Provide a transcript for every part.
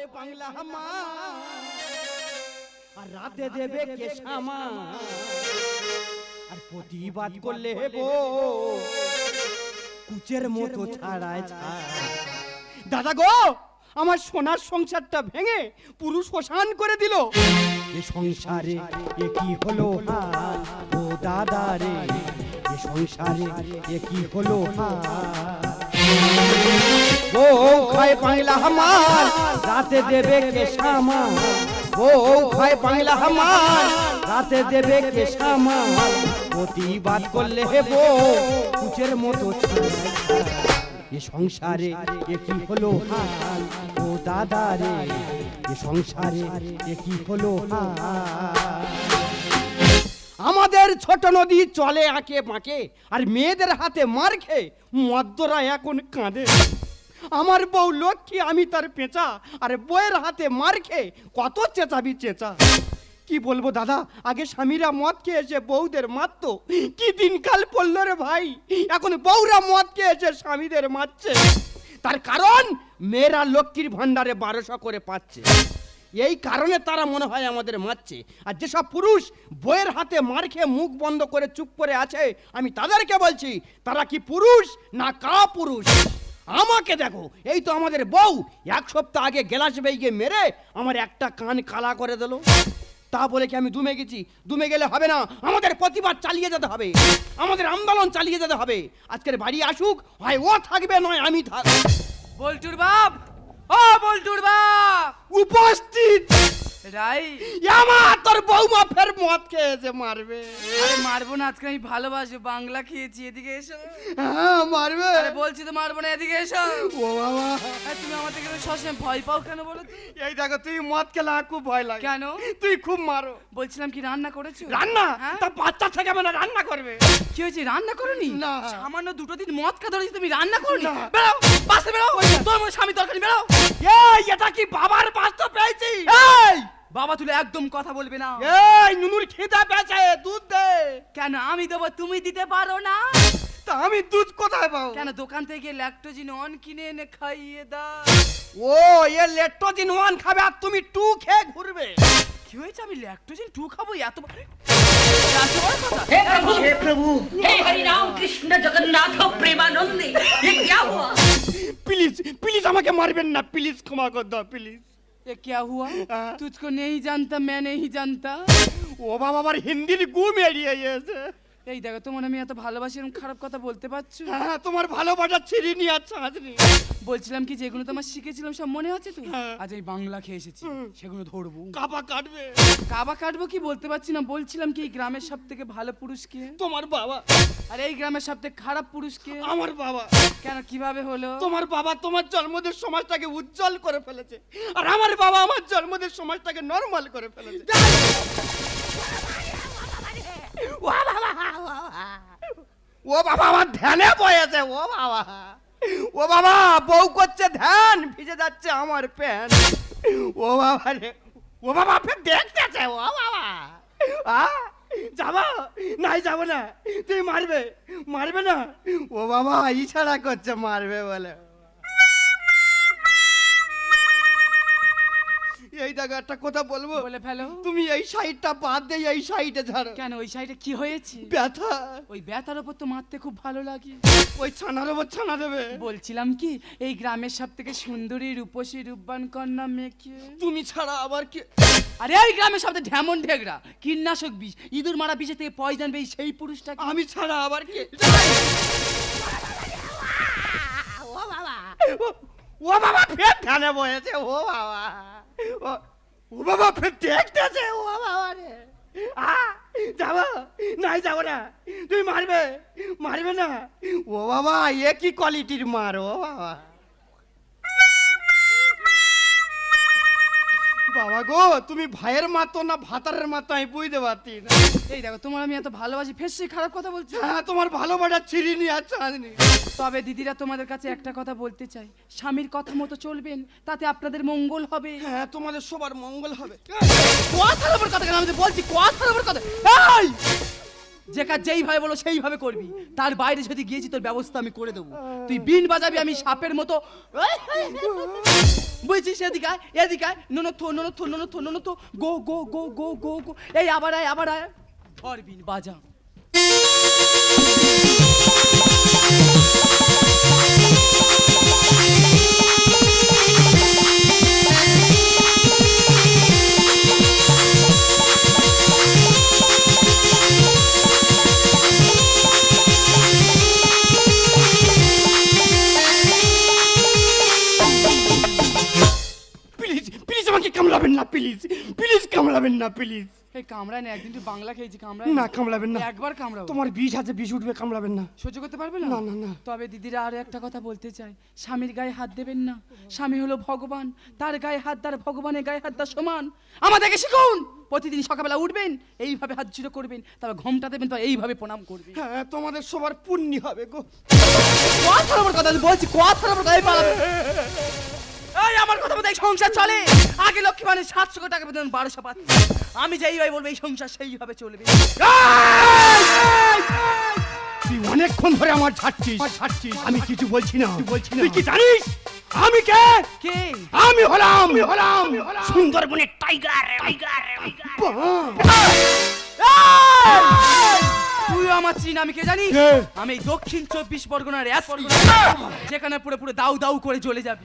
খায় বাংলা হামা আর রাতে দেবে কেশামা আর প্রতিবাদ করলে হেব কুচের মতো ছাড়ায় ছাড়। দাদা গো, আমার সোনার সংসারটা ভেঙে পুরুষ শ্মশান করে দিল। এ সংসারে এ কি হলো ও দাদা রে, এ সংসারে এ কি হলো হাল বউ খায় বাংলা হামার, রাতে দেবে কেশামা বউ খায় বাংলা হামার, রাতে দেবে কেশামা প্রতিবাদ করলে হে বউ, কুচের মতো। এ সংসারে এ কি হলো হাল? ও দাদা রে, এ সংসারে এ কি হাল আমাদের ছোট নদী চলে আঁকে বাঁকে আর মেয়েদের হাতে মার খেয়ে মদ্যরা এখন কাঁদে। আমার বউ লক্ষ্মী, আমি তার পেঁচা, আর বউয়ের হাতে মার খেয়ে কত চেঁচাবি চেঁচা। কি বলব দাদা, আগে স্বামীরা মদ খেয়ে এসে বউদের মারত। কি দিনকাল পড়ল রে ভাই? এখন বউরা মদ খেয়ে এসে স্বামীদের মারছে। তার কারণ, মেয়েরা লক্ষ্মীর ভাণ্ডারে বারোশো করে পাচ্ছে। এই কারণে তারা মনে হয় আমাদের মারছে। আর যেসব পুরুষ বইয়ের হাতে মার খেয়ে মুখ বন্ধ করে চুপ করে আছে, আমি তাদেরকে বলছি, তারা কি পুরুষ না কা পুরুষ আমাকে দেখো এই তো আমাদের বউ। এক সপ্তাহ আগে গেলাস বেগে মেরে আমার একটা কান কালা করে দিল। তা বলে কি আমি দুমে গেছি? দুমে গেলে হবে না। আমাদের প্রতিবাদ চালিয়ে যেতে হবে। আমাদের আন্দোলন চালিয়ে যেতে হবে। আজকের বাড়ি আসুক হয় ও থাকবে নয় আমি থাক বল্টুর বাপ! ও বল্টুর বাপ! উপস্থিত! রাই। আমার তোর বৌমা ফের মদ খেয়েছে মারবে। আরে মারবো না আজকে আমি ভালোবাসি বাংলা খেয়েছি এদিকে এসো। হ্যাঁ মারবে। আরে বলছি তো মারবো না এদিকে এসো। ও বাবা। তুমি আমার থেকে সবসময় ভয় পাও কেন বলো এই দেখো তুই মদ খেলে খুব ভয় লাগে। কেন? তুই খুব মারো। বলছিলাম কি রান্না করেছ? রান্না? হ্যাঁ? তা বাচ্চা থেকে মানে রান্না করবে। কি হয়েছে রান্না করনি? না। সামান্য দুটো দিন মদ খা ধরেছি তুমি রান্না করনি। বেরো বাসে বেরো। তোর স্বামী তরকারি বেরো। এই এটা কি বাবার বাস্তব পেয়েছি? এই! বাবা তুলে একদম কথা বলবে না এই নুনুর খিদা পেয়েছে দুধ দে কেন আমি দেবো তুমি দিতে পারো না তা আমি দুধ কোথায় পাবো কেন দোকান থেকে ল্যাকটোজিন অন কিনে এনে খাইয়ে দাও ও এ লেট্টোজিন ওয়ান খাবে আর তুমি টু খেয়ে ঘুরবে কি হয়েছে আমি ল্যাকটোজিন টু খাবো এত ব- এত বড় কথা? हे प्रभु हे प्रभु हे हरि राम कृष्ण जगन्नाथ प्रेमानंद ये क्या हुआ প্লিজ প্লিজ আমাকে মারবেন না প্লিজ ক্ষমা কর দাও প্লিজ ये क्या हुआ? तुझको नहीं जानता मैं नहीं जानता। ओ बाबा हिंदी गु मेरी है ये। এই দেখো তোমার আমি এত ভালোবাসি এরকম খারাপ কথা বলতে পারছ? হ্যাঁ তোমার ভালোবাসা ছিড়িনি আর ছাঁচনি বলছিলাম কি যেগুলো তোমার শিখেছিলাম সব মনে আছে তো? হ্যাঁ। আজ এই বাংলা খেয়ে এসেছি সেগুলো ধরবো। কাপা কাটবে। কাবা কাটবো কি বলতে পারছি না বলছিলাম কি এই গ্রামের সব থেকে ভালো পুরুষ কে? তোমার বাবা। আর এই গ্রামের সব থেকে খারাপ পুরুষ কে? আমার বাবা। কেন কীভাবে হলো? তোমার বাবা তোমার জন্মদের সমাজটাকে উজ্জ্বল করে ফেলেছে। আর আমার বাবা আমার জন্মদের সমাজটাকে নরমাল করে ফেলেছে। ও বাবা, আমার ধ্যানে বয়েছে, ও বাবা। ও বাবা, বউ করছে ধ্যান, ভিজে যাচ্ছে আমার প্যান্ট ও বাবা রে, ও বাবা, আপনি দেখতেছে, ও বাবা। আ, যাব? নাই যাব না। তুই মারবে মারবে না? ও বাবা, ইশারা করছে, মারবে বলে। এই দেখো একটা কথা বলব? বলে ফেলো। তুমি এই সাইডটা বাদ দিয়ে এই সাইডে ঝাড়ো কেন ওই সাইডে কি হয়েছে? ব্যথা। ওই ব্যথার ওপর তো মারতে খুব ভালো লাগে। ওই ছানার ওপর ছানা দেবে। বলছিলাম কি এই গ্রামের সব থেকে সুন্দরী রূপসী রূপবান কন্যা মেয়েকে। তুমি ছাড়া আবার কি আরে এই গ্রামের সব থেকে ঢেমন ঢেগরা কীটনাশক বিষ ইঁদুর মারা বিষে থেকে পয়জন বেই সেই পুরুষটা আমি ছাড়া আবার কি ও বাবা। ও- ও বাবা ফের ধানে বয়েছে ও বাবা। ও বাবা, ফের দেখতেছে ও বাবা রে আ, যাব, নাই যাব না। তুই মারবে মারবে না। ও বাবা, এ কি কোয়ালিটির মার, ও বাবা। বাবা গো তুমি ভাইয়ের মাতো না ভাতারের মাতো আমি বুঝতে পারছি না। এই দেখো তোমার আমি এত ভালোবাসি ফের সেই খারাপ কথা বলছি? হ্যাঁ তোমার ভালোবাসা ছিড়িনি আর চাঁদনি তবে দিদিরা তোমাদের কাছে একটা কথা বলতে চাই স্বামীর কথা মতো চলবেন তাতে আপনাদের মঙ্গল হবে। হ্যাঁ তোমাদের সবার মঙ্গল হবে। কথার উপর কথা কেন? আমি তো বলছি কথার উপর কথা। এই! যে কাজ যেইভাবে বলো সেইভাবে করবি। তার বাইরে যদি গিয়েছি, তোর ব্যবস্থা আমি করে দেবো। তুই বিন বাজাবি আমি সাপের মতো। বুঝছিস? এদিকে এদিকে আয়। ননথ ননথ ননথ ননথ গো গো গো গো গো গো। এই, আবার আয় আবার আয়। ধর বিন বাজা। কামড়াবেন না প্লিজ প্লিজ কামড়াবেন না প্লিজ এই কামড়ায় না একদিন তুই বাংলা খেয়েছি কামড়ায় না। কামড়াবেন না। একবার কামড়াবো। তোমার বিষ আছে বিষ উঠবে কামড়াবেন না। সহ্য করতে পারবে না? না, না। তবে দিদিরা আরও একটা কথা বলতে চাই স্বামীর গায়ে হাত দেবেন না। স্বামী হলো ভগবান। তার গায়ে হাত তার ভগবানের গায়ে হাত তার সমান। আমাদেরকে শিখুন! প্রতিদিন সকালবেলা উঠবেন এইভাবে হাত ঝুড়ো করবেন তারপর ঘমটা দেবেন তো এইভাবে প্রণাম করবেন। হ্যাঁ তোমাদের সবার পুণ্যি হবে গো। কথা আমার কথা বলছি কথা আমার এই পালাবে। এই আমার কথা মতো এই সংসার চলে? আগে লক্ষ্মী মানে সাতশো টাকা বেতন বারোশো পাচ্ছে। আমি যেইভাবে বলব এই সংসার সেইভাবে চলবে। তুই অনেকক্ষণ ধরে আমার ছাড়ছিস। ছাড়ছিস। আমি কিছু বলছি না। বলছি না। তুই কি জানিস? আমি কে? কে? আমি হলাম। আমি হলাম। সুন্দরবনের টাইগার। টাইগার। তুই আমার চিন আমি কে জানিস? আমি দক্ষিণ চব্বিশ পরগনার যেখানে পুরো পুরো দাউ দাউ করে জ্বলে যাবে।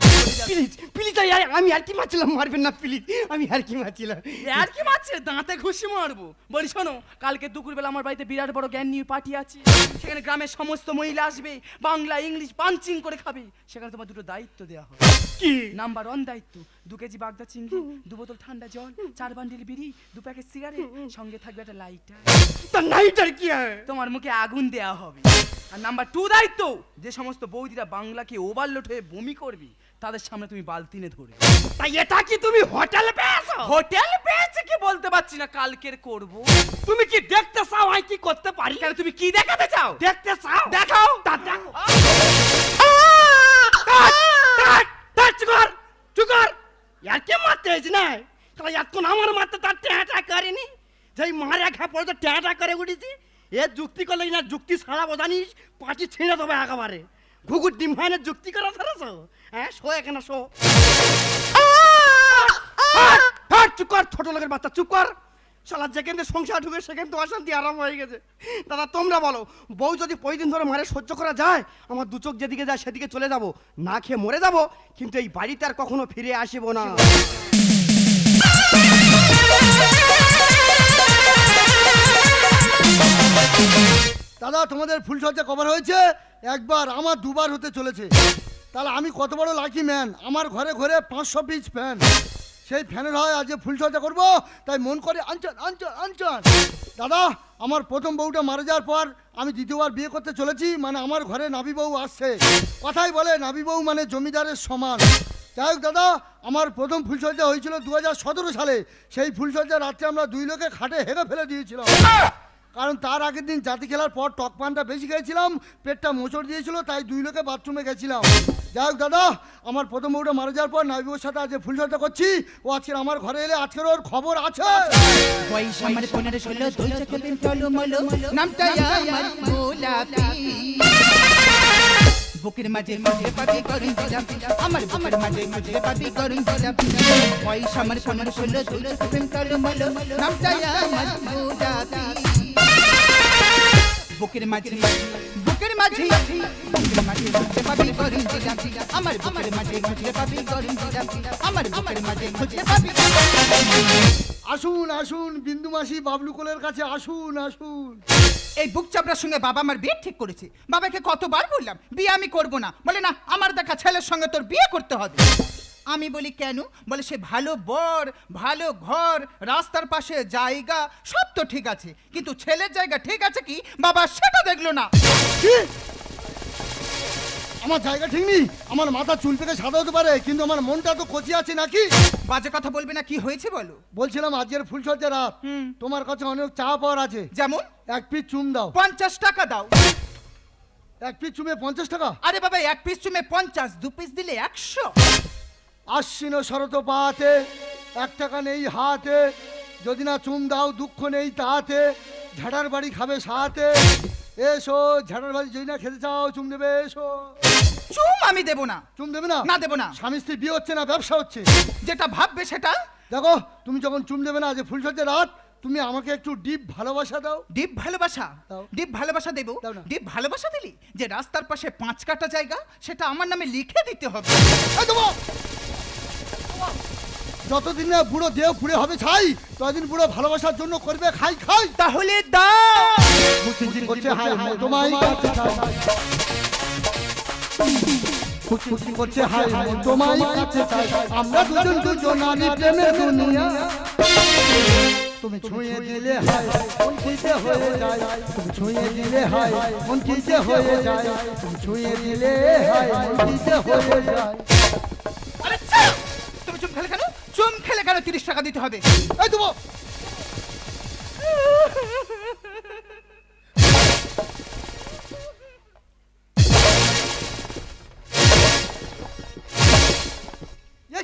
প্লিজ প্লিজ আমি আর কি মারছিলাম? মারবেন না প্লিজ। আমি আর কি মারছিলাম? আর কি মারছে? দাঁতে ঘুষি মারবো। বলি শোনো কালকে দুপুরবেলা আমার বাড়িতে বিরাট বড় জ্ঞান নিয়ে পার্টি আছে। সেখানে গ্রামের সমস্ত মহিলা আসবে বাংলা ইংলিশ পাঞ্চিং করে খাবে। সেখানে তোমার দুটো দায়িত্ব দেওয়া হবে। কি? নাম্বার ওয়ান দায়িত্ব দু কেজি বাগদা চিংড়ি দু বোতল ঠান্ডা জল চার বান্ডিল বিড়ি দু প্যাকেট সিগারেট সঙ্গে থাকবে একটা লাইটার তা নাইটার কি হয় তোমার মুখে আগুন দেয়া হবে। আর নাম্বার টু দায়িত্ব যে সমস্ত বৌদিরা বাংলাকে ওভারলোড হয়ে বমি করবি তাদের সামনে তুমি বালতিনে ধরে তাই এটা কি তুমি হোটেল পেয়েছ? হোটেল পেয়েছে কি বলতে পারছি না কালকের করব। তুমি কি দেখতে চাও আমি কি করতে পারি? কেন তুমি কি দেখাতে চাও? দেখতে চাও? দেখাও। তা দেখো। চুকর চুকর আর কে মারতে হয়েছে না তাহলে এতক্ষণ আমার মারতে তার ট্যাঁটা করেনি যেই মার একা পড়ে তো ট্যাঁটা করে উঠেছি এ যুক্তি করলে না যুক্তি ছাড়া জানিস পাঁচি ছিঁড়ে দেবে একেবারে ঘুঘুর ডিম ভাইনের যুক্তি করা ধরেছ হ্যাঁ শো এখানে শো চুপ কর ছোট লোকের বাচ্চা চুপ কর শালা, যেখান থেকে সংসার ঢুকে সেখান তো অশান্তি আরাম হয়ে গেছে। দাদা, তোমরা বলো, বউ যদি দিন ধরে মারে সহ্য করা যায়? আমার দু চোখ যেদিকে যায় সেদিকে চলে যাব, না খেয়ে মরে যাব, কিন্তু এই বাড়িতে আর কখনো ফিরে আসব না। দাদা, তোমাদের ফুল ফুলসজ্জা কভার হয়েছে? একবার আমার দুবার হতে চলেছে। তাহলে আমি কত বড় লাকি ম্যান? আমার ঘরে ঘরে পাঁচশো পিস ফ্যান। সেই ফ্যানের হয় আজ ফুলসজ্জা করব। তাই মন করে আনচান আনচান আনচান। দাদা, আমার প্রথম বউটা মারা যাওয়ার পর আমি দ্বিতীয়বার বিয়ে করতে চলেছি মানে আমার ঘরে নাবি বউ আসছে। কথাই বলে নাবি বউ মানে জমিদারের সমান। যাই হোক দাদা, আমার প্রথম ফুলসজ্জা হয়েছিল দু হাজার সতেরো সালে। সেই ফুলসজ্জা রাত্রে আমরা দুই লোকে খাটে হেগে ফেলে দিয়েছিলাম। কারণ তার আগের দিন জাতি খেলার পর টক পানটা বেশি খেয়েছিলাম, পেটটা মোচড় দিয়েছিল, তাই দুই লোকে বাথরুমে গেছিলাম। যাই হোক দাদা, আমার প্রথম বউটা মারা যাওয়ার পর নাবিবুর সাথে আজ ফুলসজ্জা করছি। ও আজকে আমার ঘরে এলে আজকের ওর খবর আছে। বুকের মাঝে মাঝে পাবি করুন আমার বুকের মাঝে মাঝে পাবি করুন জিলাপি বয়স আমার গোলাপি। বুকের মাঝে বুকের মাঝে বুকের মাঝে মাঝে পাবি আমার বুকের মাঝে মাঝে পাবি আমার বুকের মাঝে মাঝে পাবি আসুন আসুন বিন্দু মাসি বাবলু কোলের কাছে আসুন আসুন। এই বুক চাপড়ার সঙ্গে বাবা আমার বিয়ে ঠিক করেছে। বাবাকে কতবার বললাম বিয়ে আমি করব না। বলে না আমার দেখা ছেলের সঙ্গে তোর বিয়ে করতে হবে। আমি বলি কেন? বলে সে ভালো বর ভালো ঘর রাস্তার পাশে জায়গা সব তো ঠিক আছে। কিন্তু ছেলের জায়গা ঠিক আছে কি? বাবা সেটা দেখল না। কি? আমার জায়গা ঠিক নেই? আমার মাথা চুল পেকে সাদা হতে পারে কিন্তু আমার মনটা তো কচি আছে নাকি? বাজে কথা বলবে না কি হয়েছে বলো? বলছিলাম আজকের ফুলসজ্জা রাত। তোমার কাছে অনেক চা পাওয়ার আছে। যেমন? এক পিস চুম দাও। পঞ্চাশ টাকা দাও। এক পিস চুমে পঞ্চাশ টাকা? আরে বাবা এক পিস চুমে পঞ্চাশ দু পিস দিলে একশো। আশ্বিন শরত পাহাতে এক টাকা নেই হাতে যদি না চুম দাও দুঃখ নেই তাহাতে ঝাড়ার বাড়ি খাবে সাথে। এসো ঝাড়ার বাড়ি যদি না খেতে চাও চুম দেবে এসো। চুম আমি দেব না। চুম দেবে না? না দেবো না। স্বামী স্ত্রী বিয়ে হচ্ছে না ব্যবসা হচ্ছে। যেটা ভাববে সেটা? দেখো তুমি যখন চুম দেবে না যে ফুলসজ্জা রাত তুমি আমাকে একটু ডিপ ভালোবাসা দাও। ডিপ ভালোবাসা? দাও। ডিপ ভালোবাসা দেবো? ডিপ ভালোবাসা দিলি? যে রাস্তার পাশে পাঁচ কাটা জায়গা সেটা আমার নামে লিখে দিতে হবে। দেবো! যতদিন না বুড়ো দেহ পুড়ে হবে ছাই ততদিন বুড়ো ভালোবাসার জন্য করবে খাই খাই। তাহলে দাও। ফুচফুচি করছে হাই হাই তোমায়। কাছে করছে হাই হাই তোমায় কাছে চাই আমরা দুজন দুজন আমি প্রেমের দুনিয়া। তুমি ছুঁয়ে দিলে হাই মন খিদে হয়ে যায়। তুমি ছুঁয়ে দিলে হাই মন হয়ে যায়। তুমি ছুঁয়ে দিলে হাই মন হয়ে যায়। কেন তিরিশ টাকা দিতে হবে। এই দেবো।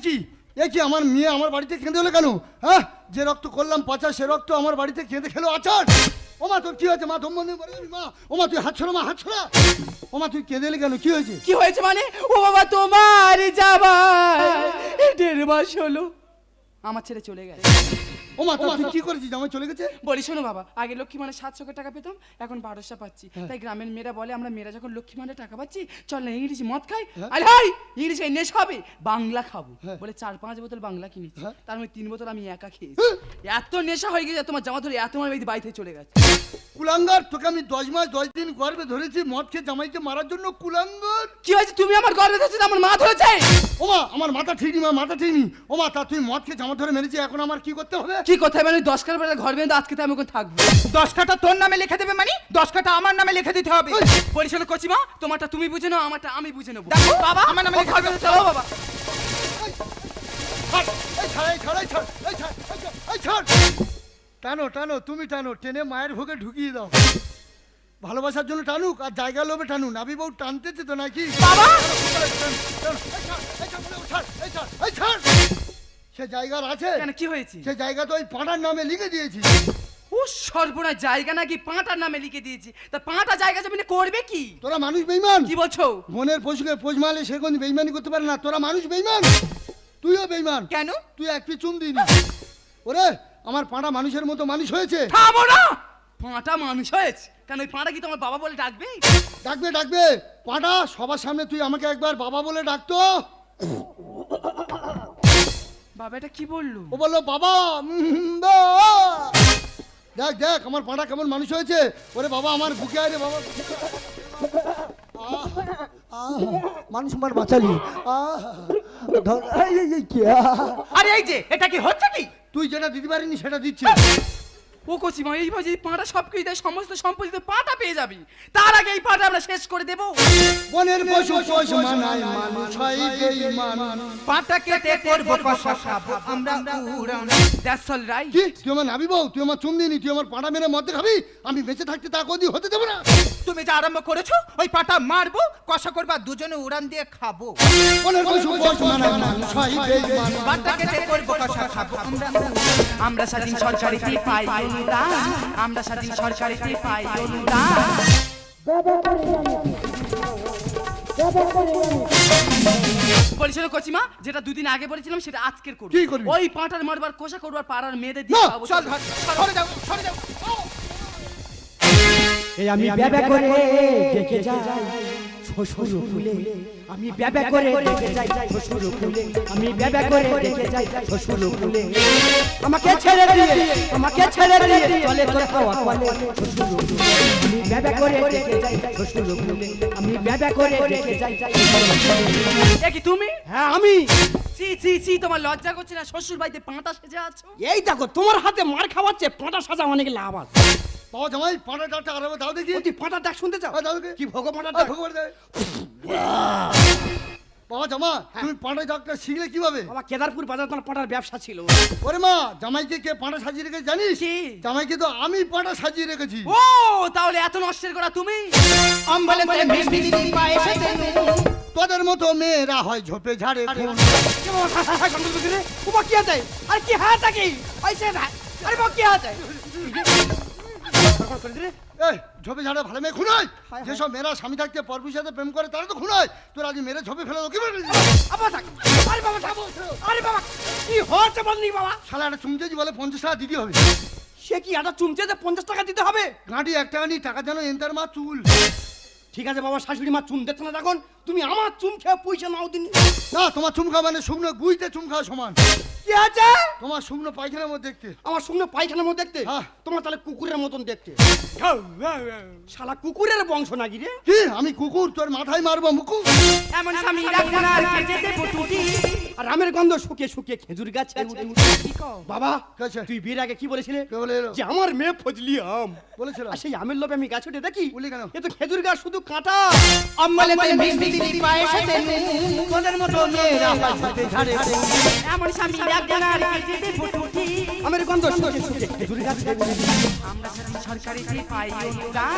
কি? এ কি আমার মেয়ে আমার বাড়িতে কেঁদে হলো কেন? হ্যাঁ? যে রক্ত করলাম পাচা সে রক্ত আমার বাড়িতে কেঁদে খেলো আচার। ও মা তোর কি হয়েছে? মা ধম মা। ও মা তুই হাত ছড়া মা হাত ছড়া। ও মা তুই কেঁদে এলে কেন? কি হয়েছে? কি হয়েছে মানে? ও বাবা তোমার যাবার দেড় মাস হলো। আমার ছেলে চলে গেছে। ও মা তুই কি করেছিস? আমার চলে গেছে? বলি শোনো বাবা আগে লক্ষ্মী মানে সাতশো টাকা পেতাম এখন বারোশো পাচ্ছি। তাই গ্রামের মেয়েরা বলে আমরা মেয়েরা যখন লক্ষ্মী মানে টাকা পাচ্ছি চল না ইংলিশ মদ খাই। আরে হাই খাই নেশা হবে বাংলা খাব। হ্যাঁ। বলে চার পাঁচ বোতল বাংলা কিনেছি। হ্যাঁ। তার মধ্যে তিন বোতল আমি একা খেয়েছি। হ্যাঁ। এত নেশা হয়ে গেছে তোমার জামা ধরে এত আমার বাড়ি থেকে চলে গেছে। কুলাঙ্গার তোকে আমি দশ মাস দশ দিন গর্বে ধরেছি মদ খেয়ে জামাইকে মারার জন্য কুলাঙ্গার। কি হয়েছে? তুমি আমার গর্বে ধরছো আমার মা ধরেছে? ও মা আমার মাথা ঠিক নেই মাথা ঠিক নেই ও মা তা তুই মদ খেয়ে জামা ধরে মেরেছি এখন আমার কি করতে হবে? কি কোথায় মানে দশ কার বেলা ঘর বেঁধে আজকে তো আমি ওখানে থাকব দশ কাটা তোর নামে লিখে দেবে মানে দশ কাটা আমার নামে লিখে দিতে হবে পরিচালনা করছি মা তোমারটা তুমি বুঝে নাও আমারটা আমি বুঝে নেব দেখো, বাবা আমার নামে ঘর বেঁধে চলো বাবা এই ছাড় এই ছাড় এই ছাড় এই ছাড় এই ছাড়, টানো টানো তুমি টানো টেনে মায়ের ভোগে ঢুকিয়ে দাও ভালোবাসার জন্য টানুক আর জায়গা লোভে টানু নাবি বউ টানতেছে তো নাকি বাবা সে জায়গার আছে? কেন কি হয়েছে? সে জায়গা তো ওই পাড়ার নামে লিখে দিয়েছি। ও সর্বনা জায়গা নাকি পাঁটার নামে লিখে দিয়েছি। তা পাঁটা জায়গা জমিনে করবে কি? তোরা মানুষ বেইমান কি বলছো? মনের পশুকে পোষ মারলে সে কোন বেইমানি করতে পারে না। তোরা মানুষ বেইমান তুইও বেইমান কেন? তুই এক পি চুম দিবি। ওরে আমার পাড়া মানুষের মতো মানুষ হয়েছে। থামো না! পাঁটা মানুষ হয়েছে? কেন ওই পাঁটা কি তোমার বাবা বলে ডাকবে? ডাকবে ডাকবে। পাড়া সবার সামনে তুই আমাকে একবার বাবা বলে ডাকতো। বাবা এটা কি বলল ও বলল বাবা উম, বা। দেখ দেখ আমার পাড়া কেমন মানুষ হয়েছে। ওরে বাবা আমার বুকে আয় রে বাবা। আহ, আহ, মানুষ আমার বাঁচালি। আহ, ধর- এই, এই, এই, কে? আহ, আরে এই যে এটা কি হচ্ছে কি? তুই যেটা দিতে পারিনি সেটা দিচ্ছি ও কচিমা এইভাবে যদি পাঁটা সব কিছু দেয় সমস্ত সম্পত্তি তো পাঁটা পেয়ে যাবি। তার আগে এই পাঁটা আমরা শেষ করে দেবো। বনের পশু পশু মানায় মানুষ হয় বেঈমান। পাটা কেটে করব কষা খাব আমরা উড়ান। দ্যাটস অল রাইট কি? তুই আমার নাবি বউ তুই আমার চুম দিনি তুই আমার পাঁটা মেরে মধ্যে খাবি? আমি বেঁচে থাকতে তা কদি হতে দেব না। তুমি যা আরম্ভ করেছ ওই পাটা মারবো কষা করবা দুজনে উড়ান দিয়ে খাব। করব কষা আমরা আমরা স্বাধীন সরকারিতে পাই অনুদান? আমরা স্বাধীন সরকারিতে পাই অনুদান? বলেছিল কচিমা যেটা দুদিন আগে বলেছিলাম সেটা আজকের করব। কি? ওই পাঁটার মারবার কোষা করবার পাড়ার মেয়েদের দিয়ে চল সরে যাও সরে যাও। এই আমি ব্যাবা করে ডেকে যাই। শ্বশুর কুলে আমি ব্যাবা করে ডেকে যাই। শ্বশুর কুলে আমি ব্যাবা করে ডেকে যাই। শ্বশুর কুলে আমাকে ছেড়ে দিয়ে আমাকে ছেড়ে দিয়ে চলে তোর খাওয়া কলে শ্বশুর কুলে আমি ব্যাবা করে ডেকে যাই। শ্বশুর কুলে আমি ব্যাবা করে ডেকে যাই। এ কি তুমি? হ্যাঁ আমি। চি চি চি তোমার লজ্জা করছে না? শ্বশুর বাড়িতে পাঁটা সেজে আছো? এই দেখো তোমার হাতে মার খাওয়াচ্ছে পাঁটা সাজা অনেক লাভ আছে। বাবা জামাই পাড়া ডাকটা আরামে দাও দেখি। তুই পাঁটা ডাক শুনতে চাও? দাও দেখি। কি ভগবান আয় ভগবান দে। বাবা জামা তুমি পাড়া ডাকটা শিখলে কীভাবে? আমার কেদারপুর বাজার তোমার পাঁটার ব্যবসা ছিল। ওরে মা জামাইকে কে পাড়া সাজিয়ে রেখেছে জানিস? জামাইকে তো আমি পাড়া সাজিয়ে রেখেছি। ও তাহলে এত নষ্টের করা তুমি? অম্বলে তোদের মতো মেয়েরা হয় ঝোপে ঝাড়ে কি আছে? আরে কি হাত কি ऐसे এই ঝোপে ঝাড়ে ভালো মেয়ে খুনাই যেসব মেয়েরা স্বামী থাকতে পরপুর সাথে প্রেম করে তারা তো খুন হয় তোর আজ মেরে ঝোপে ফেলে কি বলবি আবার থাক। আরে বাবা থাকো। আরে বাবা কি হচ্ছে বলনি বাবা? শালা একটা চুমচেজি বলে পঞ্চাশ টাকা দিতে হবে। সে কি একটা চুমচে যে পঞ্চাশ টাকা দিতে হবে? গাঁটি এক টাকা নিয়ে টাকা যেন এন্টার মা চুল। ঠিক আছে বাবা শাশুড়ি মা চুম দিচ্ছে না তখন তুমি আমার চুম খেয়ে পয়সা নাও দিন। না তোমার চুম খাওয়া মানে শুকনো গুইতে চুম খাওয়া সমান। কি আছে? তোমার শুকনো পায়খানার মধ্যে দেখতে। আমার শুকনো পায়খানার মতো দেখতে? হ্যাঁ। তোমার তাহলে কুকুরের মতন দেখতে। শালা কুকুরের বংশ নাকি রে? কি? আমি কুকুর তোর মাথায় মারবো মুকু? এমন স্বামী রাখব না আর কেটে দেবো টুটি। আর রামের গন্ধ শুকিয়ে শুকিয়ে খেজুর গাছে কি কও? বাবা তুই বিয়ের আগে কি বলেছিলে? কে বলে যে আমার মেয়ে ফজলি আম। বলেছিল আর সেই আমের লোভে আমি গাছ উঠে দেখি বলি কেন? এ তো খেজুর গাছ শুধু কাঁটা। অম্বলে তুই মিষ্টি দিবি পায়েসেতে। তোদের মতো মেয়েরা পাইতে ঝাড়ে এমন স্বামী রাখব না আর কেটে দেবো টুটি আমের গন্ধ শুকিয়ে শুকিয়ে খেজুর গাছে আমরা স্বাধীন সরকারিতে পাই অনুদান।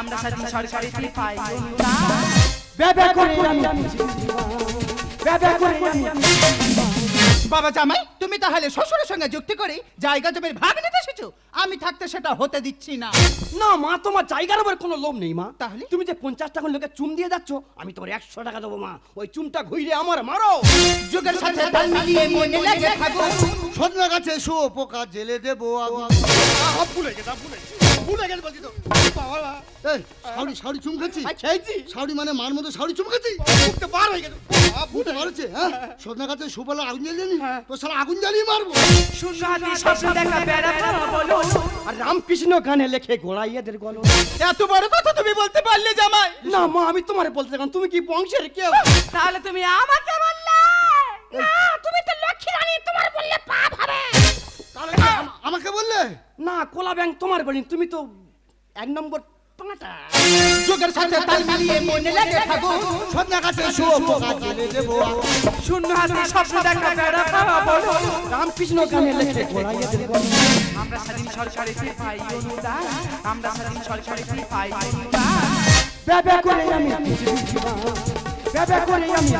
আমরা স্বাধীন সরকারিতে পাই অনুদান। ব্যবহার করে আমি ব্যবহার করে আমি বাবা জামাই তুমি তাহলে শ্বশুরের সঙ্গে যুক্তি করে জায়গা জমির ভাগ নিতে এসেছ? আমি থাকতে সেটা হতে দিচ্ছি না। না মা তোমার জায়গার উপর কোনো লোভ নেই মা। তাহলে? তুমি যে পঞ্চাশ টাকা লোকে চুম দিয়ে যাচ্ছ আমি তোমার একশো টাকা দেবো মা। ওই চুমটা ঘুরে আমার মারো। যুগের সাথে তাল মিলিয়ে মনে লাগে থাকো সজনা গাছে শো পোকা জেলে দেবো আগুন ভুলে গেছে ভুলে গেছে ভুলে গেছে বলছি তো। বাবা এই শাউরি শাউরি চুম খাচ্ছি খেয়েছি শাউরি মানে মার মতো শাউরি চুম খাচ্ছি মুখতে বার হয়ে গেছে। বুঝতে পারছে হ্যাঁ? সজনা গাছে সুপালা আগুন জ্বালিয়ে নি তো সারা আগুন জ্বালিয়ে মারবো? হাতে স্বপ্ন দেখা বেড়া খাওয়া বলো আর রামকৃষ্ণ গানে লেখে গোড়াই এদের গল এত বড় কথা তুমি বলতে পারলে জামাই। না মা আমি তোমার বলতে দেখুন তুমি কি বংশের কেউ? তাহলে তুমি আমাকে বললে? না তুমি তো লক্ষ্মী রানী তোমার বললে পাপ হবে। তাহলে আমাকে বললে? না কোলা ব্যাংক তোমার বলি তুমি তো এক নম্বর পাঁটা। যুগের সাথে তাল মিলিয়ে মনে লাগে থাকো। সজনা গাছে শো পোকা জেলে দেবো শূন্য হাতে স্বপ্ন দেখা বেড়া খাওয়া বলো রামকৃষ্ণ গানে লেখে গোড়াই এদের আমরা স্বাধীন সরকারিতে পাই অনুদান। আমরা স্বাধীন সরকারিতে পাই অনুদান। ব্যবহার করে আমি ব্যবহার করে আমি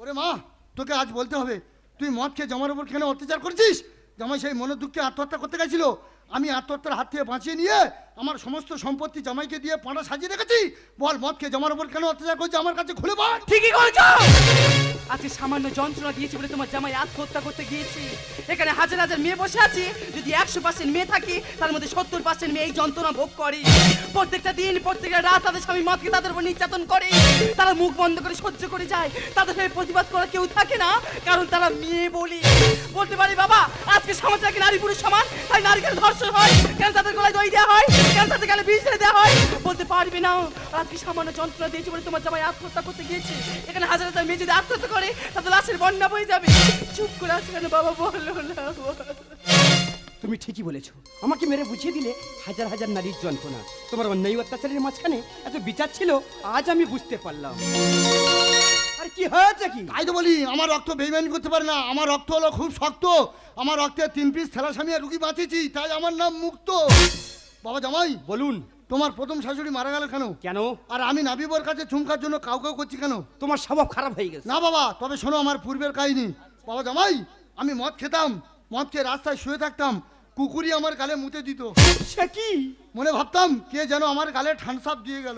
ওরে মা তোকে আজ বলতে হবে তুই মদ খেয়ে জমার উপর কেন অত্যাচার করছিস? জামাই সাহেব মনের দুঃখে আত্মহত্যা করতে গেছিল। আমি আত্মহত্যার হাত থেকে বাঁচিয়ে নিয়ে আমার সমস্ত সম্পত্তি জামাইকে দিয়ে পাঁটা সাজিয়ে রেখেছি। বল মদ খেয়ে জামার উপর কেন অত্যাচার করছে? আমার কাছে খুলে বল। ঠিকই বলছো আজকে সামান্য যন্ত্রণা দিয়েছি বলে তোমার জামাই আত্মহত্যা করতে গিয়েছি। এখানে হাজার হাজার মেয়ে বসে আছে। যদি একশো পার্সেন্ট মেয়ে থাকে, তার মধ্যে সত্তর পার্সেন্ট মেয়ে এই যন্ত্রণা ভোগ করে। প্রত্যেকটা দিন, প্রত্যেকটা রাত তাদের স্বামী মদকে তাদের উপর নির্যাতন করে। তারা মুখ বন্ধ করে সহ্য করে যায়। তাদের হয়ে প্রতিবাদ করা কেউ থাকে না, কারণ তারা মেয়ে বলি। বলতে পারি, বাবা, আজকে সমাজে নারী পুরুষ সমান, তাই নারীকে ধর্ষণ হয়। কেন তাদের গলায় দই দেওয়া হয়? তাদের গালে বিষ দেওয়া হয়। বলতে পারবে না। আজকে সামান্য যন্ত্রণা দিয়েছি বলে তোমার জামাই আত্মহত্যা করতে গিয়েছে। এখানে হাজার হাজার মেয়ে যদি আত্মহত্যা করে তাদের লাশের বন্যা বয়ে যাবে। চুপ করে আছে কেন বাবা? বলো না। তুমি ঠিকই বলেছ। আমাকে মেরে বুঝিয়ে দিলে হাজার হাজার নারীর যন্ত্রণা। তোমার অন্যায় অত্যাচারের মাঝখানে এত বিচার ছিল আজ আমি বুঝতে পারলাম। আর কি হয়েছে কি? তাই তো বলি আমার রক্ত বেইমানি করতে পারে না। আমার রক্ত হলো খুব শক্ত। আমার রক্তে তিন পিস থ্যালাসামিয়া রুগী বাঁচিয়েছি তাই আমার নাম মুক্ত। বাবা জামাই বলুন তোমার প্রথম শাশুড়ি মারা গেল কেন? কেন? আর আমি নাবিবর কাছে চুমকার জন্য কাউ কাউ করছি কেন? তোমার স্বভাব খারাপ হয়ে গেছে। না বাবা তবে শোনো আমার পূর্বের কাহিনী। বাবা জামাই আমি মদ খেতাম মদ খেয়ে রাস্তায় শুয়ে থাকতাম কুকুরই আমার গালে মুতে দিত। সে কি? মনে ভাবতাম কে যেন আমার গালে ঠানসাপ দিয়ে গেল।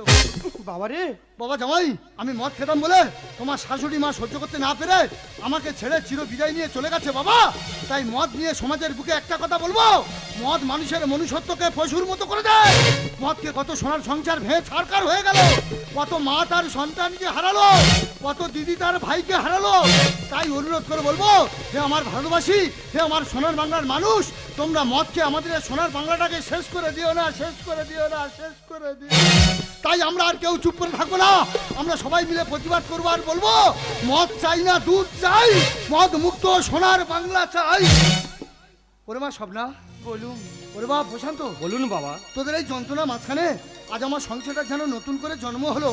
বাবা রে বাবা জামাই আমি মদ খেতাম বলে তোমার শাশুড়ি মা সহ্য করতে না পেরে আমাকে ছেড়ে চির বিদায় নিয়ে চলে গেছে বাবা। তাই মদ নিয়ে সমাজের বুকে একটা কথা বলব মদ মানুষের মনুষ্যত্বকে পশুর মতো করে দেয়। মদকে কত সোনার সংসার ভেঙে ছাড়কার হয়ে গেল কত মা তার সন্তানকে হারালো কত দিদি তার ভাইকে হারালো। তাই অনুরোধ করে বলব হে আমার ভারতবাসী হে আমার সোনার বাংলার মানুষ তোমরা মদকে আমাদের সোনার বাংলাটাকে শেষ করে দিও না শেষ করে দিও না শেষ করে দিও। তাই আমরা আর কেউ চুপ করে থাকব না। আমরা সবাই মিলে প্রতিবাদ করব আর বলব মদ চাই না দুধ চাই মদ মুক্ত সোনার বাংলা চাই। ওরে মা স্বপ্না বলুন। ওরে বাবা প্রশান্ত। বলুন বাবা। তোদের এই যন্ত্রণা মাঝখানে আজ আমার সংসারটা যেন নতুন করে জন্ম হলো।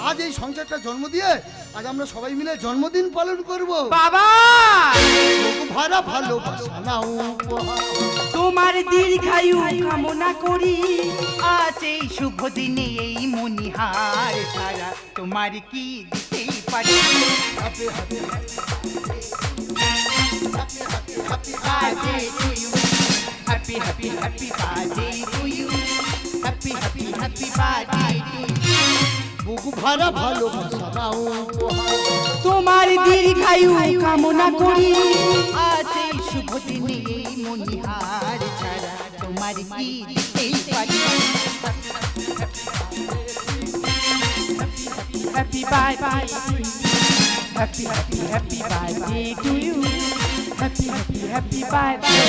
আজ এই সংসারটা জন্ম দিয়ে আজ আমরা সবাই মিলে জন্মদিন পালন করব বাবা ভাড়া ভালোবাসা উপহার। তোমার দীর্ঘায়ু কামনা করি আজ এই শুভ দিনে এই মনিহার ছাড়া তোমার কি দিতেই পারি হাতে হাতে Birthday to you. Happy happy happy birthday to you বুক ভরা ভালোবাসা দাও। উপহার তোমার দীর্ঘায়ু কামনা করি। আজ এই শুভ দিনে মনিহার ছাড়া তোমার কি দিতেই পারি happy birthday happy happy happy birthday to you happy happy happy birthday